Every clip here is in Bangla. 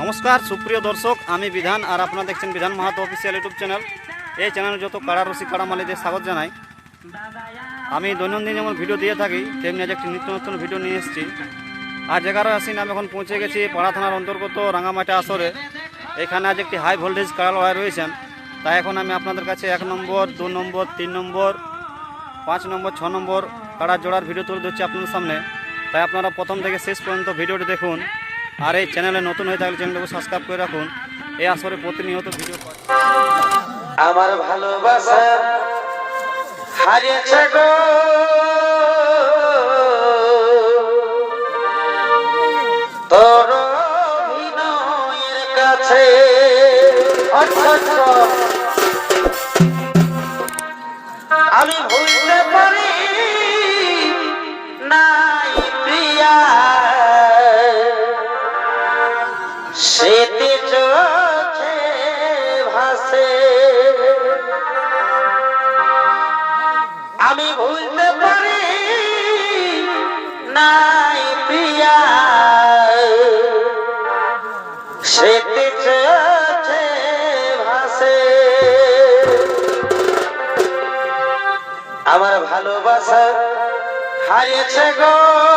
নমস্কার, সুপ্রিয় দর্শক, আমি বিধান আর আপনারা দেখছেন বিধান মাহাতো অফিসিয়াল ইউটিউব চ্যানেল এই চ্যানেলে যত কাড়া রসি, কাড়া মালিকদের স্বাগত জানাই। আমি দৈনন্দিন যেমন ভিডিও দিয়ে থাকি, তেমনি আজ একটি নিত্য নতুন ভিডিও নিয়ে এসেছি। আজ এগারো আসিন আমি এখন পৌঁছে গেছি পাড়া থানার অন্তর্গত রাঙামাটা আসরে। এখানে আজ একটি হাই ভোল্টেজ কাড়া লড়াই রয়েছেন। তাই এখন আমি আপনাদের কাছে এক নম্বর, দু নম্বর, তিন নম্বর, পাঁচ নম্বর, ছ নম্বর কাড়া জোড়ার ভিডিও তুলে ধরছি আপনাদের সামনে। তাই আপনারা প্রথম থেকে শেষ পর্যন্ত ভিডিওটি দেখুন। আর এই চ্যানেলে নতুন হয়ে থাকলে চ্যানেলটাকে সাবস্ক্রাইব করে রাখুন। এই আসরে প্রতিনিয়ত ভিডিও আমার ভালোবাসা হারিয়েছে গো। তোর অভিনয়ের কাছে। আমি ভুলতে ভালোবাসা হারিয়েছে গো।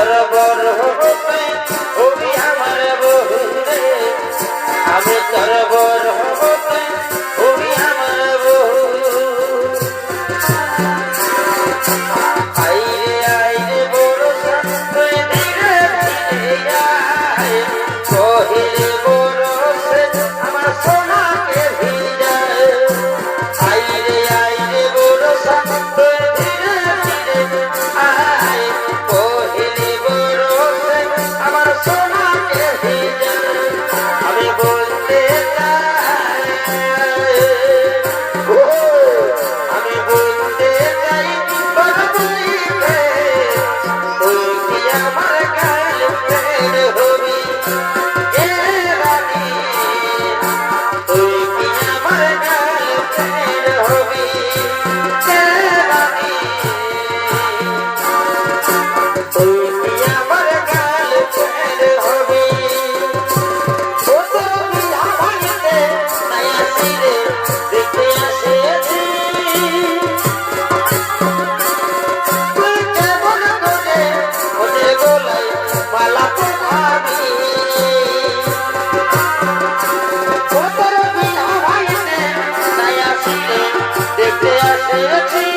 আমি দেখতে আসেছি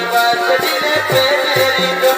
প্রেমের